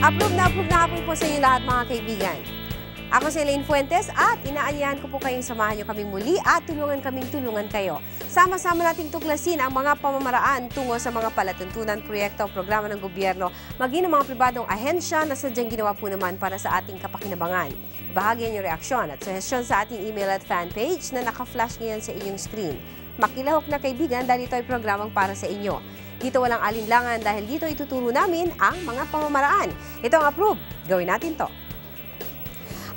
Approve na approve na hapon po sa inyo lahat mga kaibigan. Ako si Elaine Fuentes at inaanyahan ko po kayong samahan nyo kaming muli at tulungan kaming tulungan kayo. Sama-sama nating tuklasin ang mga pamamaraan tungo sa mga palatuntunan, proyekto o programa ng gobyerno, maging ng mga pribadong ahensya na sadyang ginawa po naman para sa ating kapakinabangan. Bahagi ang reaksyon at suhestyon sa ating email at fan page na naka-flash ngayon sa inyong screen. Makilahok na kaibigan dahil ito ay programang para sa inyo. Dito walang alinlangan dahil dito ituturo namin ang mga pamamaraan. Ito ang approve. Gawin natin to.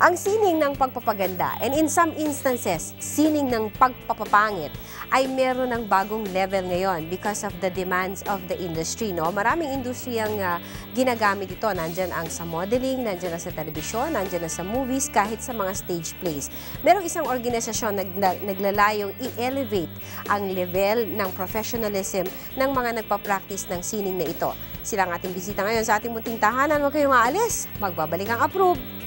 Ang sining ng pagpapaganda and in some instances, sining ng pagpapapangit ay meron ng bagong level ngayon because of the demands of the industry. No? Maraming industriyang uh, ginagamit ito. Nandyan ang sa modeling, nandyan na sa telebisyon, nandyan na sa movies, kahit sa mga stage plays. Merong isang organisasyon nag, naglalayong i-elevate ang level ng professionalism ng mga nagpa-practice ng sining na ito. Sila ang ating bisita ngayon sa ating munting tahanan. Huwag kayong aalis. Magbabalik ang approve